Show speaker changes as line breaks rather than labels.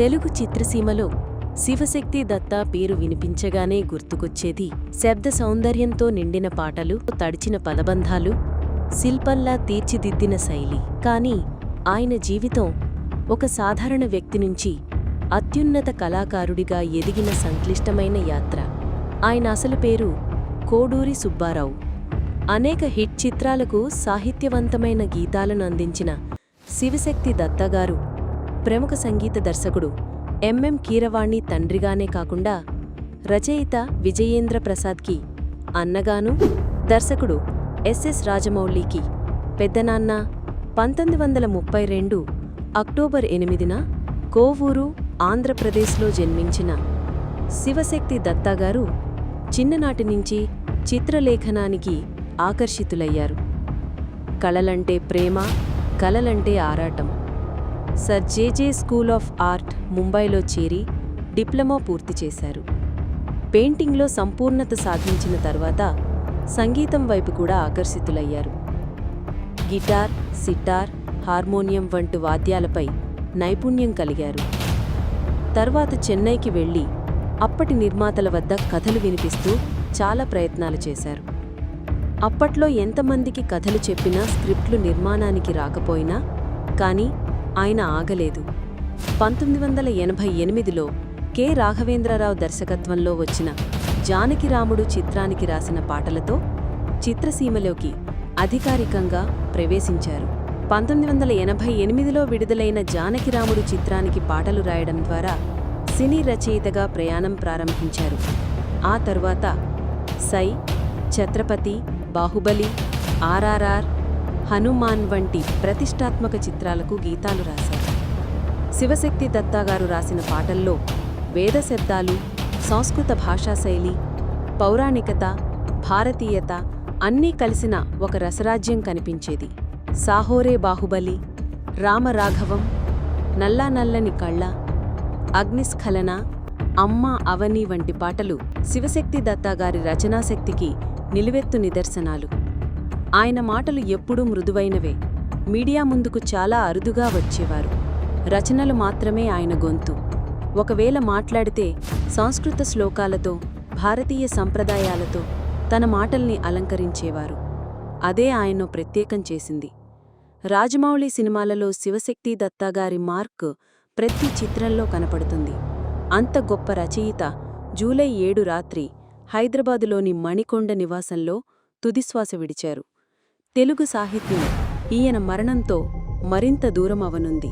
తెలుగు చిత్రసీమలో శివశక్తి దత్తా పేరు వినిపించగానే గుర్తుకొచ్చేది. శబ్ద సౌందర్యంతో నిండిన పాటలు తడిచిన పదబంధాలు శిల్పంలా తీర్చిదిద్దిన శైలి. కాని ఆయన జీవితం ఒక సాధారణ వ్యక్తి నుంచి అత్యున్నత కళాకారుడిగా ఎదిగిన సంక్లిష్టమైన యాత్ర. ఆయన అసలు పేరు కోడూరి సుబ్బారావు. అనేక హిట్ చిత్రాలకు సాహిత్యవంతమైన గీతాలను అందించిన శివశక్తి దత్తగారు ప్రముఖ సంగీత దర్శకుడు ఎంఎం కీరవాణి తండ్రిగానే కాకుండా రచయిత విజయేంద్ర ప్రసాద్కి అన్నగాను దర్శకుడు ఎస్ఎస్ రాజమౌళికి పెద్దనాన్న పంతొమ్మిది వందల ముప్పై రెండు అక్టోబర్ ఎనిమిదిన కోవూరు ఆంధ్రప్రదేశ్లో జన్మించిన శివశక్తి దత్తాగారు చిన్ననాటి నుంచి చిత్రలేఖనానికి ఆకర్షితులయ్యారు. కళలంటే ప్రేమ కలలంటే ఆరాటం. Sir JJ school of art ముంబైలో చేరి డిప్లొమా పూర్తి చేశారు. పెయింటింగ్లో సంపూర్ణత సాధించిన తర్వాత సంగీతం వైపు కూడా ఆకర్షితులయ్యారు. గిటార్ సిటార్ హార్మోనియం వంటి వాద్యాలపై నైపుణ్యం కలిగారు. తర్వాత చెన్నైకి వెళ్ళి అప్పటి నిర్మాతల వద్ద కథలు వినిపిస్తూ చాలా ప్రయత్నాలు చేశారు. అప్పట్లో ఎంతమందికి కథలు చెప్పినా స్క్రిప్ట్లు నిర్మాణానికి రాకపోయినా కానీ ఆయన ఆగలేదు. పంతొమ్మిది వందల ఎనభై ఎనిమిదిలో కె. రాఘవేంద్రరావు దర్శకత్వంలో వచ్చిన జానకిరాముడు చిత్రానికి రాసిన పాటలతో చిత్రసీమలోకి అధికారికంగా ప్రవేశించారు. పంతొమ్మిది వందల ఎనభై ఎనిమిదిలో విడుదలైన జానకిరాముడు చిత్రానికి పాటలు రాయడం ద్వారా సినీ రచయితగా ప్రయాణం ప్రారంభించారు. ఆ తరువాత సై ఛత్రపతి బాహుబలి ఆర్ఆర్ఆర్ హనుమాన్ వంటి ప్రతిష్టాత్మక చిత్రాలకు గీతాలు రాశారు. శివశక్తి దత్తాగారు రాసిన పాటల్లో వేద శబ్దాలు సంస్కృత భాషా శైలి పౌరాణికత భారతీయత అన్నీ కలిసిన ఒక రసరాజ్యం కనిపించేది. సాహోరే బాహుబలి రామరాఘవం నల్లా నల్లని కళ్ళ అగ్నిస్ఖలన అమ్మ అవని వంటి పాటలు శివశక్తి దత్తాగారి రచనాశక్తికి నిలువెత్తు నిదర్శనాలు. ఆయన మాటలు ఎప్పుడూ మృదువైనవే. మీడియా ముందుకు చాలా అరుదుగా వచ్చేవారు. రచనలు మాత్రమే ఆయన గొంతు. ఒకవేళ మాట్లాడితే సంస్కృత శ్లోకాలతో భారతీయ సంప్రదాయాలతో తన మాటల్ని అలంకరించేవారు. అదే ఆయన్ను ప్రత్యేకం చేసింది. రాజమౌళి సినిమాలలో శివశక్తి దత్తాగారి మార్క్ ప్రతి చిత్రంలో కనపడుతుంది. అంత గొప్ప రచయిత జూలై ఏడు రాత్రి హైదరాబాదులోని మణికొండ నివాసంలో తుదిశ్వాస విడిచారు. తెలుగు సాహిత్యం ఈయన మరణంతో మరింత దూరం అవనుంది